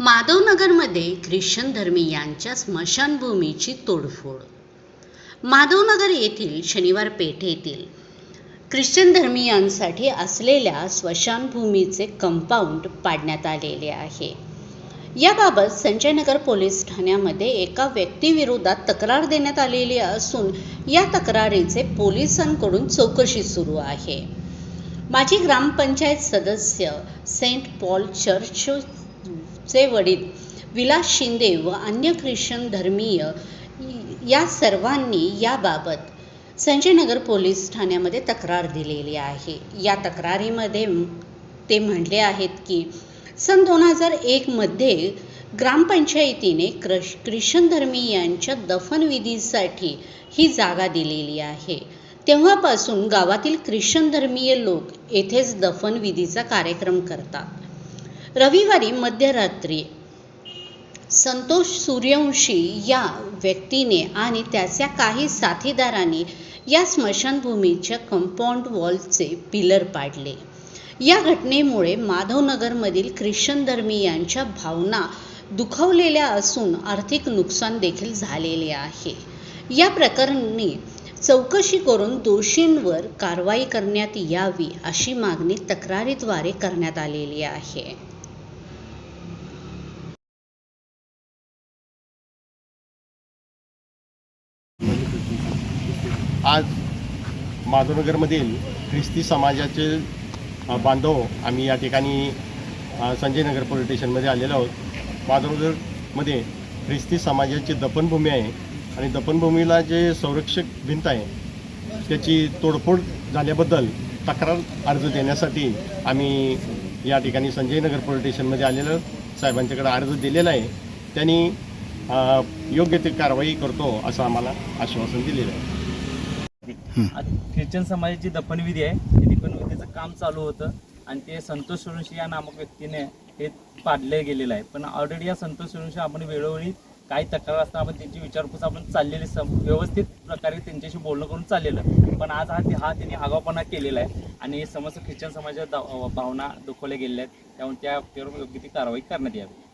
माधवनगरमध्ये Christian धर्मीयांच्या स्मशानभूमीची तोडफोड. माधवनगर येथील शनिवार पेठेतील ख्रिश्चन धर्मीयांसाठी असलेल्या स्मशानभूमीचे कंपाऊंड पाडण्यात आलेले आहे. याबाबत संजयनगर पोलीस ठाण्यामध्ये एका व्यक्तीविरोधात तक्रार देण्यात आलेली असून या तक्रारीचे पोलिसांकडून चौकशी सुरू आहे. माजी ग्रामपंचायत सदस्य सेंट पॉल चर्च चे वडील विलास शिंदे व अन्य ख्रिश्चन धर्मीय या सर्वांनी याबाबत संजयनगर पोलीस ठाण्यामध्ये तक्रार दिलेली आहे. या तक्रारीमध्ये ते म्हणले आहेत की सन दोन हजार एकमध्ये ग्रामपंचायतीने क्रश ख्रिश्चन धर्मीयांच्या दफनविधीसाठी ही जागा दिलेली आहे. तेव्हापासून गावातील ख्रिश्चन धर्मीय लोक येथेच दफनविधीचा कार्यक्रम करतात. रविवारी मध्यरात्री संतोष सूर्यवंशी या व्यक्तीने आणि त्याच्या काही साथीदारांनी या स्मशानभूमीच्या कंपाऊंड वॉलचे पिलर पाडले. या घटनेमुळे माधवनगरमधील ख्रिश्चन धर्मीयांच्या भावना दुखावलेल्या असून आर्थिक नुकसान देखील झालेले आहे. या प्रकरणी चौकशी करून दोषींवर कारवाई करण्यात यावी अशी मागणी तक्रारीद्वारे करण्यात आलेली आहे. आज माधवनगरमधील ख्रिस्ती समाजाचे बांधव आम्ही या ठिकाणी संजय संजयनगर पोलीस स्टेशनमध्ये आलेलो आहोत माधवनगरमध्ये ख्रिस्ती समाजाची दफनभूमी आहे आणि दफनभूमीला जे संरक्षक भिंत आहे त्याची तोडफोड झाल्याबद्दल तक्रार अर्ज देण्यासाठी आम्ही या ठिकाणी संजयनगर पोलीस स्टेशनमध्ये आलेलो आहोत. साहेबांच्याकडे अर्ज दिलेला आहे त्यांनी योग्य ती कारवाई करतो असं आम्हाला आश्वासन दिलेलं आहे. ख्रिश्चन समाजाची दफनविधी आहे. ते दफनविधीचं काम चालू होतं. आणि ते संतोष सोळुंशी या नामक व्यक्तीने हे पाडले गेलेलं आहे. पण ऑलरेडी या संतोष सोळुंशी आपण वेळोवेळी काही तक्रार असता आपण त्यांची विचारपूस आपण चाललेली सम व्यवस्थित प्रकारे त्यांच्याशी बोलणं करून चाललेलं. पण आज हा हा त्यांनी आगावपणा केलेला आहे. आणि समस्त ख्रिश्चन समाजाच्या दा- भावना दुखवल्या गेलेल्या आहेत. त्यामुळे त्या व्यक्तीवर योग्य ती कारवाई करण्यात यावी.